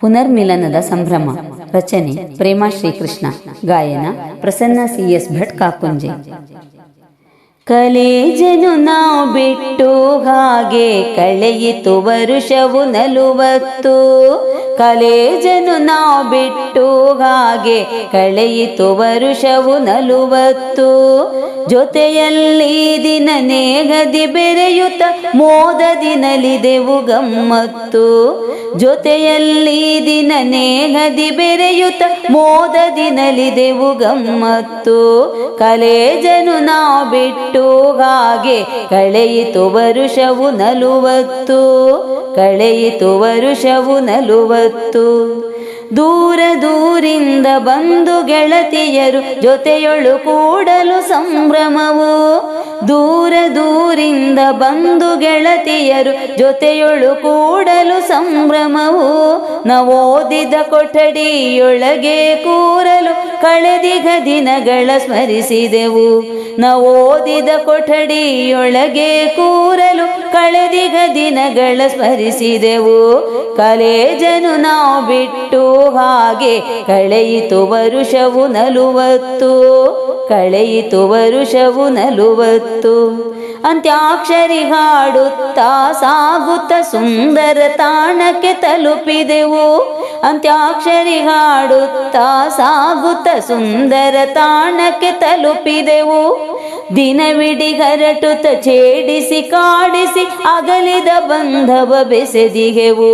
ಪುನರ್ಮಿಲನದ ಸಂಭ್ರಮ, ರಚನೆ, ಪ್ರೇಮ ಶ್ರೀಕೃಷ್ಣ, ಗಾಯನ, ಪ್ರಸನ್ನ ಸಿ ಎಸ್ ಭಟ್ ಕಾಕುಂಜೆ. ಕಲೇಜನು ನಾವು ಬಿಟ್ಟು ಹಾಗೆ ಕಳೆಯಿತು ವರುಷವು ನಲುವತ್ತು. ಕಲೇಜನು ನಾವು ಬಿಟ್ಟು ಹಾಗೆ ಕಳೆಯಿತು ವರುಷವು ನಲುವತ್ತು. ಜೊತೆಯಲ್ಲಿ ದಿನ ನೇಗದಿ ಬೆರೆಯುತ್ತ ಮೋದದಿ ನಲಿದೆವು ಗಮ್ಮತ್ತು ಜೊತೆಯಲ್ಲಿ ದಿನ ನೇಗದಿ ಬೆರೆಯುತ್ತ ಮೋದದಿ ನಲಿದೆವು ಗಮ್ಮತ್ತು ಕಲೇಜನು ನಾವು ಬಿಟ್ಟು ಹಾಗೆ ಕಳೆಯಿತು ವರುಷವು ನಲುವತ್ತು. ಕಳೆಯಿತು ವರುಷವು ನಲುವತ್ತು. ದೂರ ದೂರಿಂದ ಬಂದು ಗೆಳತಿಯರು ಜೊತೆಯೊಳು ಕೂಡಲು ಸಂಭ್ರಮವು. ದೂರ ದೂರಿಂದ ಬಂದು ಗೆಳತಿಯರು ಜೊತೆಯೊಳು ಕೂಡಲು ಸಂಭ್ರಮವು. ನವೋದಿದ ಕೊಠಡಿಯೊಳಗೆ ಕೂರಲು ಕಳೆದಿಗ ದಿನಗಳ ಸ್ಮರಿಸಿದೆವು. ನವೋದಿದ ಕೊಠಡಿಯೊಳಗೆ ಕೂರಲು ಕಳೆದಿಗ ದಿನಗಳ ಸ್ಮರಿಸಿದೆವು. ಕಲೇಜನು ನಾವು ಬಿಟ್ಟು ಹಾಗೆ ಕಳೆಯಿತು ವರುಷವು ನಲುವತ್ತು. ಕಳೆಯಿತು ವರುಷವು ನಲುವತ್ತು. ಅಂತ್ಯಾಕ್ಷರಿ ಹಾಡುತ್ತಾ ಸಾಗುತ್ತ ಸುಂದರ ತಾಣಕ್ಕೆ ತಲುಪಿದೆವು. ಅಂತ್ಯಾಕ್ಷರಿ ಹಾಡುತ್ತಾ ಸಾಗುತ್ತ ಸುಂದರ ತಾಣಕ್ಕೆ ತಲುಪಿದೆವು. ದಿನವಿಡಿ ಹರಟುತ ಛೇಡಿಸಿ ಕಾಡಿಸಿ ಅಗಲಿದ ಬಂಧವ ಬೆಸೆದಿಗೆವು.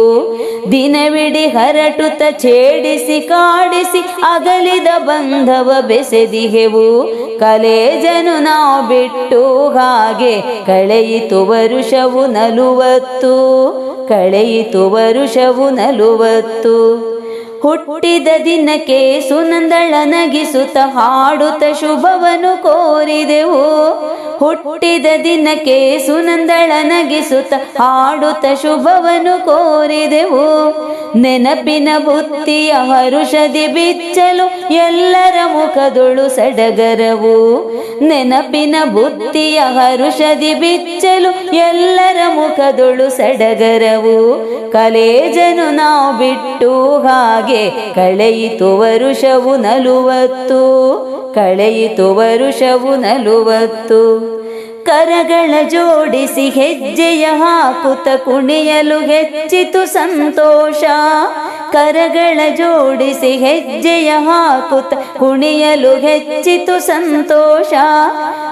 ದಿನವಿಡಿ ಹರಟುತ ಛೇಡಿಸಿ ಕಾಡಿಸಿ ಅಗಲಿದ ಬಂಧವ ಬೆಸೆದಿಗೆವು. ಕಲೇಜನು ನಾವು ಬಿಟ್ಟು ಹಾಗೆ ಕಳೆಯಿತು ವರುಷವು ನಲುವತ್ತು. ಕಳೆಯಿತು ವರುಷವು ನಲುವತ್ತು. ಹುಟ್ಟಿದ ದಿನಕ್ಕೆ ಸುನಂದಳ ನಗಿಸುತ್ತ ಹಾಡುತ್ತ ಶುಭವನ್ನು ಕೋರಿದೆವು. ಹುಟ್ಟಿದ ದಿನಕ್ಕೆ ಸುನಂದಳ ನಗಿಸುತ್ತ ಹಾಡುತ್ತ ಶುಭವನ್ನು ಕೋರಿದೆವು. ನೆನಪಿನ ಬುತ್ತಿಯ ಹರುಷದಿ ಬಿಚ್ಚಲು ಎಲ್ಲರ ಮುಖದೊಳು ಸಡಗರವು. ನೆನಪಿನ ಬುತ್ತಿಯ ಹರುಷದಿ ಬಿಚ್ಚಲು ಎಲ್ಲರ ಮುಖದೊಳು ಸಡಗರವು. ಕಲೇಜನು ನಾವು ಬಿಟ್ಟು ಹಾಗೆ ಕಳೆಯಿತು ವರುಷವು ನಲುವತ್ತು. ಕಳೆಯಿತು ವರುಷವು ನಲುವತ್ತು. ಕರಗಳ ಜೋಡಿಸಿ ಹೆಜ್ಜೆಯ ಹಾಕುತ ಕುಣಿಯಲು ಹೆಚ್ಚಿತು ಸಂತೋಷ. ಕರಗಳ ಜೋಡಿಸಿ ಹೆಜ್ಜೆಯ ಹಾಕುತ ಕುಣಿಯಲು ಹೆಚ್ಚಿತು ಸಂತೋಷ.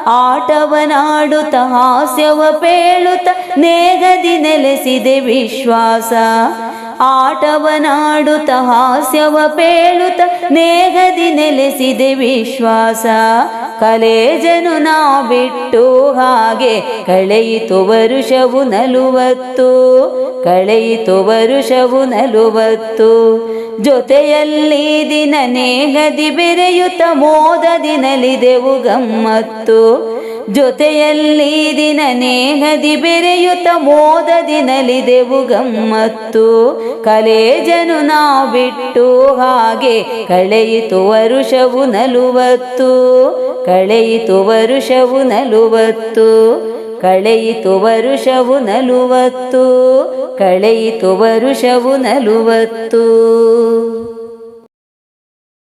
ಆಟವನಾಡುತ್ತ ಹಾಸ್ಯವ ಪೇಳುತ್ತ ನೇಗದಿ ನೆಲೆಸಿದೆ ವಿಶ್ವಾಸ. ಆಟವನಾಡುತ್ತ ಹಾಸ್ಯವ ಪೇಳುತ್ತ ನೇಗದಿ ನೆಲೆಸಿದೆ ವಿಶ್ವಾಸ. ಕಲೇಜನು ನಾ ಬಿಟ್ಟು ಹಾಗೆ ಕಳೆಯಿತು ವರುಷವು ನಲುವತ್ತು, ಕಳೆಯಿತು ವರುಷವು ನಲುವತ್ತು. ಜೊತೆಯಲ್ಲಿ ದಿನ ನೇಗದಿ ಬೆರೆಯುತ್ತ ಮೋದ ದಿನಲಿದೆವು ಗಮ್ಮತ್ತು. ಜೊತೆಯಲ್ಲಿ ದಿನ ನೇಹದಿ ಬೆರೆಯುತ್ತ ಮೋದದಿ ನಲಿದೆವು ಗಮ್ಮತ್ತು ಕಲೇಜನು ನಾವು ಬಿಟ್ಟು ಹಾಗೆ ಕಳೆಯಿತು ವರುಷವು ನಲುವತ್ತು. ಕಳೆಯಿತು ವರುಷವು ನಲುವತ್ತು. ಕಳೆಯಿತು ವರುಷವು ನಲುವತ್ತು. ಕಳೆಯಿತು ವರುಷವು ನಲುವತ್ತು.